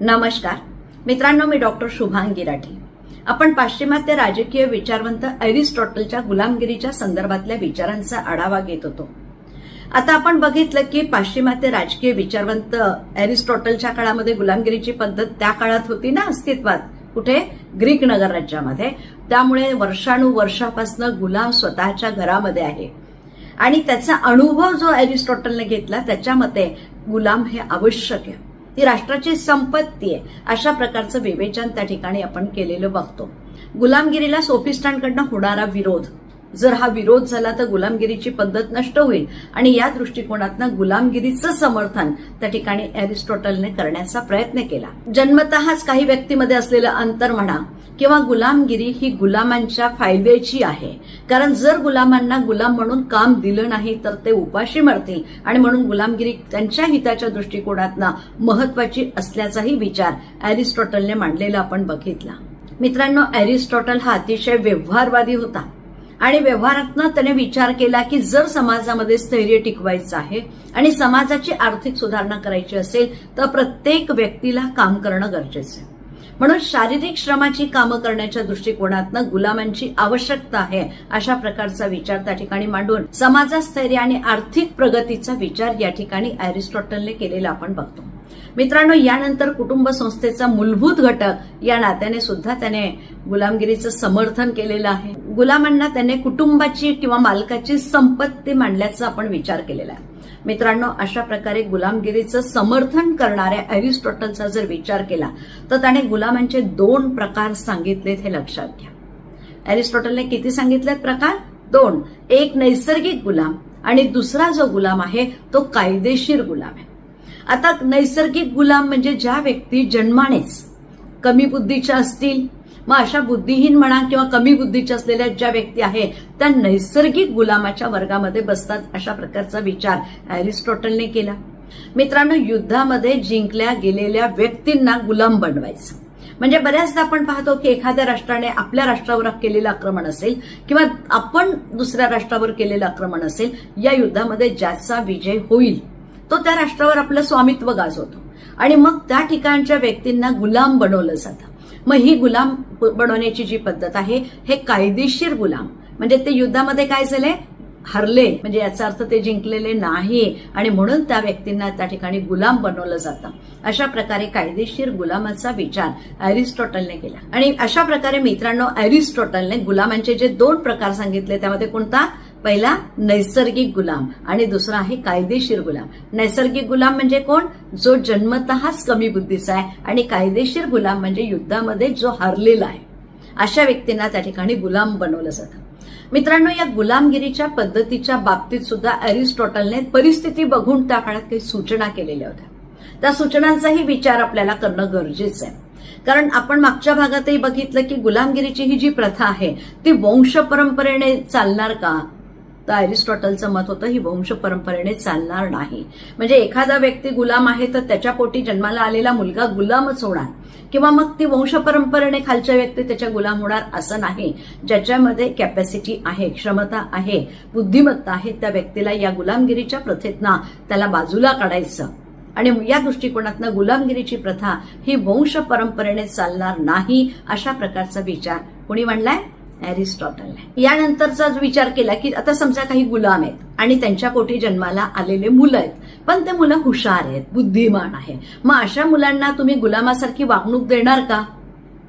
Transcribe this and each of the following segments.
नमस्कार. मित्रांनो मी डॉक्टर शुभांगी राठी. आपण पाश्चिमात्य राजकीय विचारवंत अरिस्टॉटलच्या गुलामगिरीच्या संदर्भातल्या विचारांचा आढावा घेत होतो. आता आपण बघितलं की पाश्चिमात्य राजकीय विचारवंत अरिस्टॉटलच्या काळामध्ये गुलामगिरीची पद्धत त्या काळात होती ना अस्तित्वात? कुठे? ग्रीक नगर राज्यामध्ये. त्यामुळे वर्षानुवर्षापासून गुलाम स्वतःच्या घरामध्ये आहे. आणि त्याचा अनुभव जो अरिस्टॉटलने घेतला त्याच्या मते गुलाम हे आवश्यक आहे. ती राष्ट्राची संपत्ती आहे. अशा प्रकारचं विवेचन त्या ठिकाणी आपण केलेलं बघतो. गुलामगिरीला सोफिस्टांकडनं होणारा विरोध. जर हा विरोध झाला तर गुलामगिरीची पद्धत नष्ट होईल. आणि या दृष्टिकोनातनं गुलामगिरीचं समर्थन त्या ठिकाणी अरिस्टॉटलने करण्याचा प्रयत्न केला. जन्मतःच काही व्यक्तीमध्ये असलेलं अंतर म्हणा किंवा गुलामगिरी ही गुलामांच्या फायद्याची आहे. कारण जर गुलामांना गुलाम म्हणून काम दिलं नाही तर ते उपाशी मरतील. आणि म्हणून गुलामगिरी त्यांच्या हिताच्या दृष्टिकोनातनं महत्वाची असल्याचाही विचार ॲरिस्टॉटलने मांडलेला आपण बघितला. मित्रांनो ॲरिस्टॉटल हा अतिशय व्यवहारवादी होता. आणि व्यवहारातनं त्याने विचार केला की जर समाजामध्ये स्थैर्य टिकवायचं आहे आणि समाजाची आर्थिक सुधारणा करायची असेल तर प्रत्येक व्यक्तीला काम करणं गरजेचं आहे. म्हणून शारीरिक श्रमाची कामं करण्याच्या दृष्टिकोनातनं गुलामांची आवश्यकता आहे अशा प्रकारचा विचार त्या ठिकाणी मांडून समाजास्थैर्य आणि आर्थिक प्रगतीचा विचार या ठिकाणी अरिस्टॉटलने केलेला आपण बघतो. मित्रांनो यानंतर कुटुंब संस्थेचा मूलभूत घटक या नात्याने सुद्धा त्याने गुलामगिरीचं समर्थन केलेलं आहे. गुलामांना त्याने कुटुंबाची किंवा मालकाची संपत्ती मांडल्याचा आपण विचार केलेला आहे. मित्रांनो अशा प्रकारे गुलामगिरीचं समर्थन करणाऱ्या अरिस्टॉटलचा जर विचार केला तर त्याने गुलामांचे दोन प्रकार सांगितलेत हे लक्षात घ्या. अरिस्टॉटलने किती सांगितलेत प्रकार? दोन. एक नैसर्गिक गुलाम आणि दुसरा जो गुलाम आहे तो कायदेशीर गुलाम आहे. आता नैसर्गिक गुलाम म्हणजे ज्या व्यक्ती जन्मानेच कमी बुद्धीच्या असतील मग अशा बुद्धिहीन म्हणा किंवा कमी बुद्धीच्या असलेल्या ज्या व्यक्ती आहेत त्या नैसर्गिक गुलामाच्या वर्गामध्ये बसतात अशा प्रकारचा विचार अरिस्टॉटलने केला. मित्रांनो युद्धामध्ये जिंकल्या गेलेल्या व्यक्तींना गुलाम बनवायचं. म्हणजे बऱ्याचदा आपण पाहतो की एखाद्या राष्ट्राने आपल्या राष्ट्रावर केलेलं आक्रमण असेल किंवा आपण दुसऱ्या राष्ट्रावर केलेलं आक्रमण असेल या युद्धामध्ये ज्याचा विजय होईल तो त्या राष्ट्रावर आपलं स्वामित्व गाजवतो. आणि मग त्या ठिकाणच्या व्यक्तींना गुलाम बनवलं जातं. मग ही गुलाम बनवण्याची जी पद्धत आहे हे कायदेशीर गुलाम. म्हणजे ते युद्धामध्ये काय झाले? हरले. म्हणजे याचा अर्थ ते जिंकलेले नाही. आणि म्हणून त्या व्यक्तींना त्या ठिकाणी गुलाम बनवलं जातं. अशा प्रकारे कायदेशीर गुलामाचा विचार अरिस्टॉटलने केला. आणि अशा प्रकारे मित्रांनो अरिस्टॉटलने गुलामांचे जे दोन प्रकार सांगितले त्यामध्ये कोणता? पहिला नैसर्गिक गुलाम. आणि दुसरा आहे कायदेशीर गुलाम. नैसर्गिक गुलाम म्हणजे कोण? जो जन्मतःच कमी बुद्धीचा आहे आणि कायदेशीर गुलाम म्हणजे युद्धामध्ये जो हरलेला आहे. अशा व्यक्तींना त्या ठिकाणी गुलाम बनवलं जातं. मित्रांनो या गुलामगिरीच्या पद्धतीच्या बाबतीत सुद्धा अरिस्टॉटलने परिस्थिती बघून त्या काळात काही सूचना केलेल्या होत्या. त्या सूचनांचाही विचार आपल्याला करणं गरजेचं आहे. कारण आपण मागच्या भागातही बघितलं की गुलामगिरीची ही जी प्रथा आहे ती वंश परंपरेने चालणार का? तर अरिस्टॉटलचं मत होतं ही वंश परंपरेने चालणार नाही. म्हणजे एखादा व्यक्ती गुलाम आहे तर त्याच्या पोटी जन्माला आलेला मुलगा गुलामच होणार. किंवा मग ती वंश परंपरेने खालच्या व्यक्ती त्याच्या गुलाम होणार असं नाही. ज्याच्यामध्ये कॅपॅसिटी आहे क्षमता आहे बुद्धिमत्ता आहे त्या व्यक्तीला या गुलामगिरीच्या प्रथेतना त्याला बाजूला काढायचं. आणि या दृष्टिकोनातनं गुलामगिरीची प्रथा ही वंश परंपरेने चालणार नाही अशा प्रकारचा विचार कोणी म्हणलाय ॲरिस्टॉटल यानंतरचा जो विचार केला की आता समजा काही गुलाम आहेत आणि त्यांच्या पोटी जन्माला आलेले मुलं आहेत पण ते मुलं हुशार आहेत बुद्धिमान आहे. मग अशा मुलांना तुम्ही गुलामासारखी वागणूक देणार का?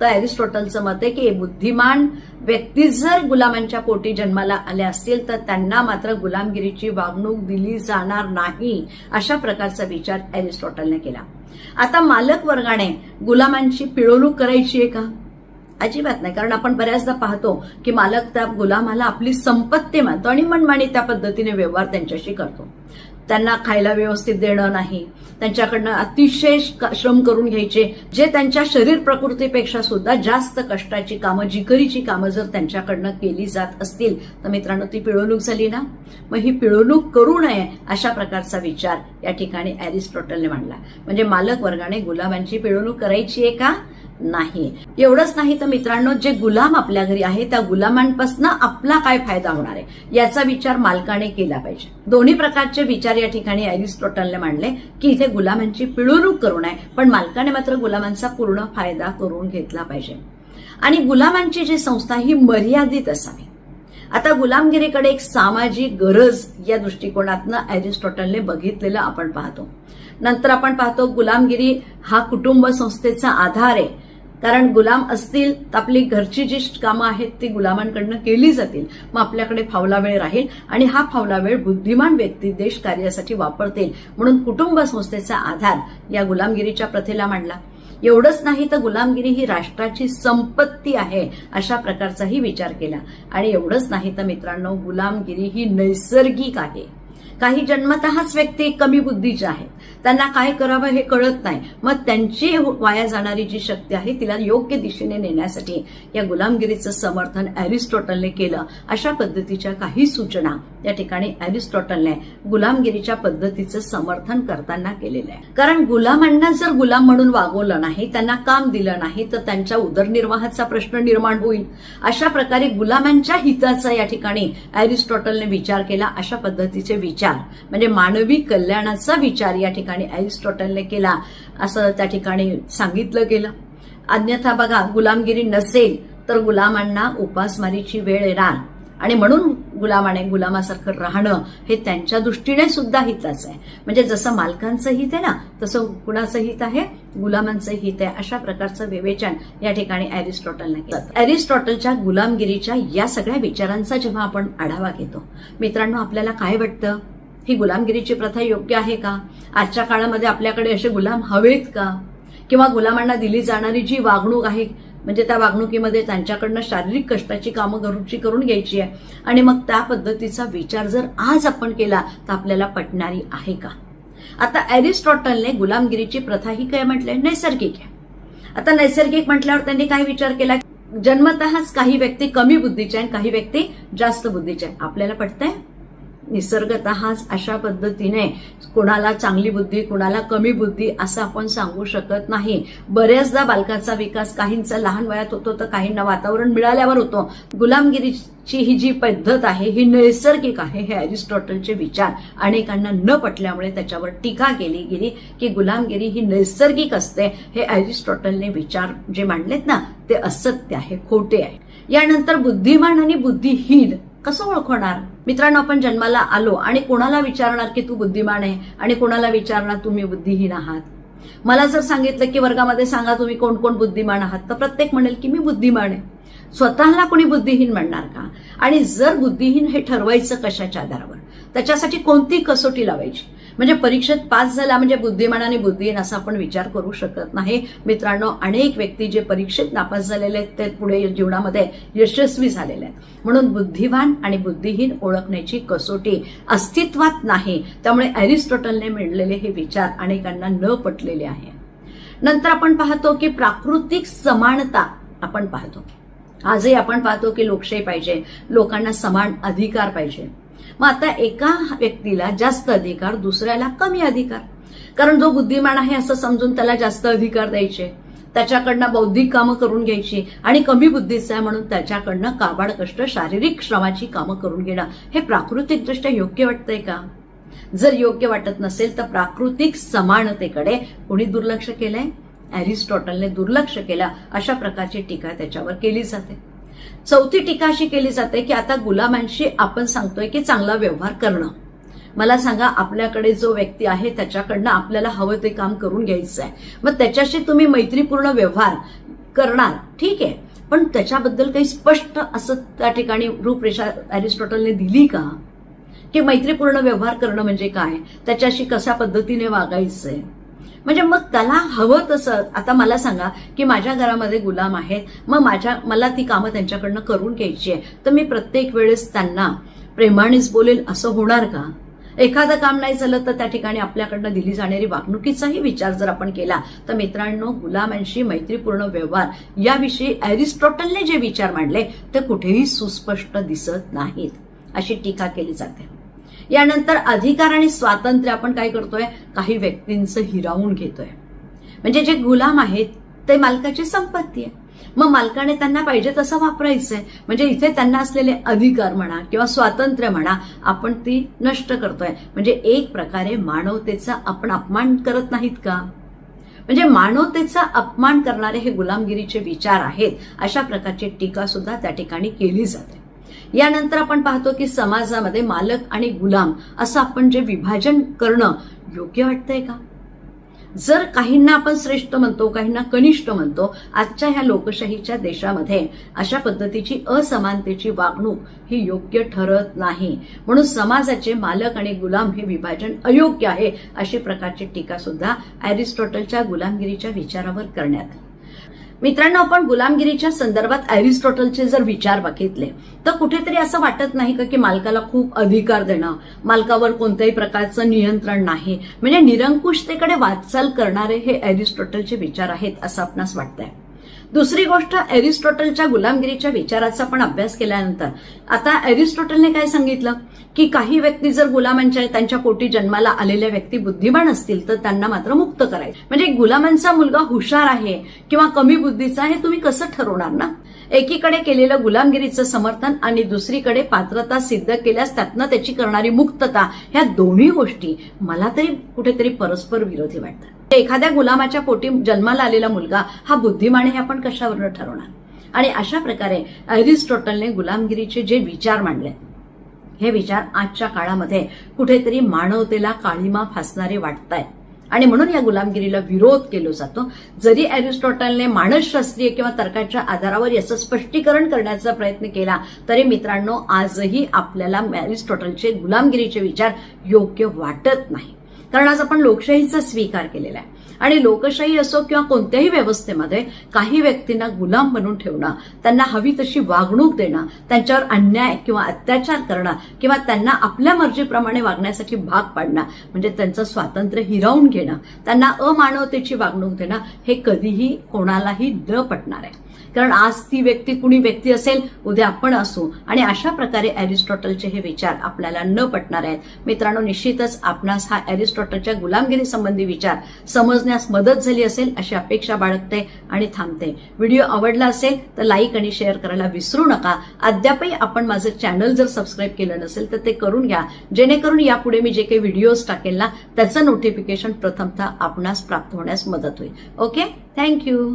तर अरिस्टॉटलचं मत आहे की बुद्धिमान व्यक्ती जर गुलामांच्या पोटी जन्माला आल्या असतील तर त्यांना मात्र गुलामगिरीची वागणूक दिली जाणार नाही अशा प्रकारचा विचार अरिस्टॉटलने केला. आता मालक वर्गाने गुलामांची पिळवणूक करायची आहे का? अजिबात नाही. कारण आपण बऱ्याचदा पाहतो की मालक त्या गुलामाला आपली संपत्ती मानतो आणि मनमानी त्या पद्धतीने व्यवहार त्यांच्याशी करतो. त्यांना खायला व्यवस्थित देणं नाही. त्यांच्याकडनं अतिशय श्रम करून घ्यायचे. जे त्यांच्या शरीर प्रकृतीपेक्षा सुद्धा जास्त कष्टाची कामं जिकरीची कामं जर त्यांच्याकडनं केली जात असतील तर मित्रांनो ती पिळवणूक झाली ना? मग ही पिळवणूक करू नये अशा प्रकारचा विचार या ठिकाणी अरिस्टॉटलने मांडला. म्हणजे मालक वर्गाने गुलाबांची पिळवणूक करायची आहे का? नाही. एवढंच नाही तर मित्रांनो जे गुलाम आपल्या घरी आहे त्या गुलामांपासून आपला काय फायदा होणार आहे? याचा विचार मालकाने केला पाहिजे. दोन्ही प्रकारचे विचार या ठिकाणी अरिस्टॉटलने मांडले की इथे गुलामांची पिळवणूक करू नये पण मालकाने मात्र गुलामांचा पूर्ण फायदा करून घेतला पाहिजे. आणि गुलामांची जी संस्था ही मर्यादित असावी. आता गुलामगिरीकडे एक सामाजिक गरज या दृष्टिकोनातनं अरिस्टॉटलने बघितलेलं आपण पाहतो. नंतर आपण पाहतो गुलामगिरी हा कुटुंब संस्थेचा आधार आहे. कारण गुलाम असतील तर आपली घरची जी कामं आहेत ती गुलामांकडनं केली जातील. मग आपल्याकडे फावला वेळ राहील आणि हा फावला वेळ बुद्धिमान व्यक्ती देश कार्यासाठी वापरतील. म्हणून कुटुंब संस्थेचा आधार या गुलामगिरीच्या प्रथेला मांडला. एवढंच नाही तर गुलामगिरी ही राष्ट्राची संपत्ती आहे अशा प्रकारचाही विचार केला. आणि एवढंच नाही तर मित्रांनो गुलामगिरी ही नैसर्गिक आहे. काही जन्मतःच व्यक्ती कमी बुद्धीच्या आहेत. त्यांना काय करावं हे कळत नाही. मग त्यांची वाया जाणारी जी शक्ती आहे तिला योग्य दिशेने नेण्यासाठी या गुलामगिरीचं समर्थन अरिस्टॉटलने केलं. अशा पद्धतीच्या काही सूचना या ठिकाणी अरिस्टॉटलने गुलामगिरीच्या पद्धतीचं समर्थन करताना केलेलं आहे कारण गुलामांना जर गुलाम म्हणून वागवलं नाही त्यांना काम दिलं नाही तर त्यांच्या उदरनिर्वाहाचा प्रश्न निर्माण होईल. अशा प्रकारे गुलामांच्या हिताचा या ठिकाणी अरिस्टॉटलने विचार केला. अशा पद्धतीचे विचार म्हणजे मानवी कल्याणाचा विचार या ठिकाणी अरिस्टॉटलने केला असं त्या ठिकाणी सांगितलं गेलं. अन्यथा बघा गुलामगिरी नसेल तर गुलामांना उपासमारीची वेळ येणार. आणि म्हणून गुलामाने गुलामासारखं राहणं हे त्यांच्या दृष्टीने सुद्धा हिताचं आहे. म्हणजे जसं मालकांचं हित आहे ना तसं कुणाचं हित आहे गुलामांचं हित आहे अशा प्रकारचं विवेचन या ठिकाणी अरिस्टॉटलने केलं. अरिस्टॉटलच्या गुलामगिरीच्या या सगळ्या विचारांचा जेव्हा आपण आढावा घेतो मित्रांनो आपल्याला काय वाटतं? ही गुलामगिरीची प्रथा योग्य आहे का? आजच्या काळामध्ये आपल्याकडे असे गुलाम हवेत का? किंवा गुलामांना दिली जाणारी जी वागणूक आहे म्हणजे त्या वागणुकीमध्ये त्यांच्याकडनं शारीरिक कष्टाची कामं घरूची करून घ्यायची आहे. आणि मग त्या पद्धतीचा विचार जर आज आपण केला तर आपल्याला पटणारी आहे का? आता ॲरिस्टॉटलने गुलामगिरीची प्रथा ही काय म्हटलंय? नैसर्गिक आहे. आता नैसर्गिक म्हटल्यावर त्यांनी काय विचार केला? जन्मतःच काही व्यक्ती कमी बुद्धीचे आणि काही व्यक्ती जास्त बुद्धीचे. आहे आपल्याला पटतंय? निसर्गतःच अशा पद्धतीने कुणाला चांगली बुद्धी कुणाला कमी बुद्धी असं आपण सांगू शकत नाही. बऱ्याचदा बालकाचा विकास काहींचा लहान वयात होतो तर काहींना वातावरण मिळाल्यावर होतो. गुलामगिरीची ही जी पद्धत आहे ही नैसर्गिक आहे हे अरिस्टॉटलचे विचार अनेकांना न पटल्यामुळे त्याच्यावर टीका केली गेली की गुलामगिरी ही नैसर्गिक असते हे अरिस्टॉटलने विचार जे मांडलेत ना ते असत्य आहे खोटे आहे. यानंतर बुद्धिमान आणि बुद्धिहीन कसं ओळखणार? मित्रांनो आपण जन्माला आलो आणि कोणाला विचारणार की तू बुद्धिमान आहे आणि कोणाला विचारणार तुम्ही बुद्धिहीन आहात? मला जर सांगितलं की वर्गामध्ये सांगा तुम्ही कोण कोण बुद्धिमान आहात तर प्रत्येक म्हणेल की मी बुद्धिमान आहे. स्वतःला कोणी बुद्धिहीन म्हणणार का? आणि जर बुद्धिहीन हे ठरवायचं कशाच्या आधारावर? त्याच्यासाठी कोणती कसोटी लावायची? म्हणजे परीक्षेत पास झाला म्हणजे बुद्धिमानाने बुद्धी असा आपण विचार करू शकत नाही. मित्रांनो अनेक व्यक्ती जे परीक्षेत नापास झालेले आहेत ते पुढे जीवनामध्ये यशस्वी झालेले आहेत. म्हणून बुद्धिवान आणि बुद्धिहीन ओळखण्याची कसोटी अस्तित्वात नाही. त्यामुळे अरिस्टॉटलने मिळलेले हे विचार अनेकांना न पटलेले आहे. नंतर आपण पाहतो की प्राकृतिक समानता आपण पाहतो. आजही आपण पाहतो की लोकशाही पाहिजे. लोकांना समान अधिकार पाहिजे. मग आता एका व्यक्तीला जास्त अधिकार दुसऱ्याला कमी अधिकार. कारण जो बुद्धिमान आहे असं समजून त्याला जास्त अधिकार द्यायचे. त्याच्याकडनं बौद्धिक कामं करून घ्यायची आणि कमी बुद्धीचं आहे म्हणून त्याच्याकडनं काबाड कष्ट शारीरिक श्रमाची कामं करून घेणं हे प्राकृतिकदृष्ट्या योग्य वाटतंय का? जर योग्य वाटत नसेल तर प्राकृतिक समानतेकडे कोणी दुर्लक्ष केलंय? अरिस्टॉटलने दुर्लक्ष केलं अशा प्रकारची टीका त्याच्यावर केली जाते. चौथी टीका अशी केली जाते की आता गुलामांशी आपण सांगतोय की चांगला व्यवहार करणं. मला सांगा आपल्याकडे जो व्यक्ती आहे त्याच्याकडनं आपल्याला हवं ते काम करून घ्यायचं आहे मग त्याच्याशी तुम्ही मैत्रीपूर्ण व्यवहार करणार ठीक आहे. पण त्याच्याबद्दल काही स्पष्ट असं त्या ठिकाणी रूपरेषा अरिस्टॉटलने दिली का? की मैत्रीपूर्ण व्यवहार करणं म्हणजे काय? त्याच्याशी कशा पद्धतीने वागायचंय? म्हणजे मग त्याला हवं तसं. आता मला सांगा की माझ्या घरामध्ये गुलाम आहेत. मग माझ्या मला ती कामं त्यांच्याकडनं करून घ्यायची आहे तर मी प्रत्येक वेळेस त्यांना प्रेमानेच बोलेल असं होणार का? एखादं काम नाही झालं तर त्या ठिकाणी आपल्याकडनं दिली जाणारी वागणुकीचाही विचार जर आपण केला तर मित्रांनो गुलामांशी मैत्रीपूर्ण व्यवहार याविषयी ॲरिस्टॉटलने जे विचार मांडले ते कुठेही सुस्पष्ट दिसत नाहीत. अशी टीका केली जाते. यानंतर अधिकार आणि स्वातंत्र्य आपण काय करतोय? काही व्यक्तींचं हिरावून घेतोय. म्हणजे जे गुलाम आहेत ते मालकाची संपत्ती आहे. मग मालकाने त्यांना पाहिजे तसं वापरायचंय. म्हणजे इथे त्यांना असलेले अधिकार म्हणा किंवा स्वातंत्र्य म्हणा आपण ती नष्ट करतोय. म्हणजे एक प्रकारे मानवतेचा आपण अपमान करत नाहीत का? म्हणजे मानवतेचा अपमान करणारे हे गुलामगिरीचे विचार आहेत अशा प्रकारची टीका सुद्धा त्या ठिकाणी केली जाते. यानंतर आपण पाहतो की समाजामध्ये मालक आणि गुलाम असं आपण जे विभाजन करणं योग्य वाटतंय का? जर काहींना आपण श्रेष्ठ म्हणतो काहींना कनिष्ठ म्हणतो आजच्या ह्या लोकशाहीच्या देशामध्ये अशा पद्धतीची असमानतेची वागणूक ही योग्य ठरत नाही. म्हणून समाजाचे मालक आणि गुलाम हे विभाजन अयोग्य आहे अशी प्रकारची टीका सुद्धा अरिस्टॉटलच्या गुलामगिरीच्या विचारावर करण्यात आली. मित्रांनो आपण गुलामगिरीच्या संदर्भात अरिस्टॉटलचे जर विचार बघितले तर कुठेतरी असं वाटत नाही का की मालकाला खूप अधिकार देणं मालकावर कोणत्याही प्रकारचं नियंत्रण नाही. म्हणजे निरंकुशतेकडे वाटचाल करणारे हे अरिस्टॉटलचे विचार आहेत असं आपणास वाटतंय. दुसरी गोष्ट एरिस्टॉटलच्या गुलामगिरीच्या विचाराचा पण अभ्यास केल्यानंतर आता एरिस्टॉटलने काय सांगितलं? की काही व्यक्ती जर गुलामांच्या त्यांच्या पोटी जन्माला आलेल्या व्यक्ती बुद्धिमान असतील तर त्यांना मात्र मुक्त करायचं. म्हणजे गुलामांचा मुलगा हुशार आहे किंवा कमी बुद्धीचा हे तुम्ही कसं ठरवणार ना? एकीकडे केलेलं गुलामगिरीचं समर्थन आणि दुसरीकडे पात्रता सिद्ध केल्यास त्यातनं त्याची करणारी मुक्तता ह्या दोन्ही गोष्टी मला तरी कुठेतरी परस्पर विरोधी वाटतात. एखाद्या गुलामाच्या पोटी जन्माला आलेला मुलगा हा बुद्धिमान हे आपण कशावरनं ठरवणार? आणि अशा प्रकारे अरिस्टॉटलने गुलामगिरीचे जे विचार मांडले हे विचार आजच्या काळामध्ये कुठेतरी मानवतेला काळीमा फासणारे वाटतायत. आणि म्हणून या गुलामगिरीला विरोध केला जातो. जरी अरिस्टॉटलने मानसशास्त्रीय किंवा तर्काच्या आधारावर याचं स्पष्टीकरण करण्याचा प्रयत्न केला तरी मित्रांनो आजही आपल्याला अरिस्टॉटलचे गुलामगिरीचे विचार योग्य वाटत नाही. कारण आज आपण लोकशाहीचा स्वीकार केलेला आहे. आणि लोकशाही असो किंवा कोणत्याही व्यवस्थेमध्ये काही व्यक्तींना गुलाम बनवून ठेवणं त्यांना हवी तशी वागणूक देणं त्यांच्यावर अन्याय किंवा अत्याचार करणं किंवा त्यांना आपल्या मर्जीप्रमाणे वागण्यासाठी भाग पाडणं म्हणजे त्यांचं स्वातंत्र्य हिरावून घेणं त्यांना अमानवतेची वागणूक देणं हे कधीही कोणालाही न पटणार आहे. कारण आज ती व्यक्ती कुणी व्यक्ती असेल उद्या आपण असू. आणि अशा प्रकारे अरिस्टॉटलचे हे विचार आपल्याला न पटणार आहेत. मित्रांनो निश्चितच आपणास हा अरिस्टॉटलच्या गुलामगिरी संबंधी विचार समजण्यास मदत झाली असेल अशी अपेक्षा बाळगते आणि थांबते. व्हिडिओ आवडला असेल तर लाईक आणि शेअर करायला विसरू नका. अद्यापही आपण माझं चॅनल जर सबस्क्राईब केलं नसेल तर ते करून घ्या. जेणेकरून यापुढे मी जे काही व्हिडिओज टाकेल ना त्याचं नोटिफिकेशन प्रथमतः आपणास प्राप्त होण्यास मदत होईल. ओके? Thank you.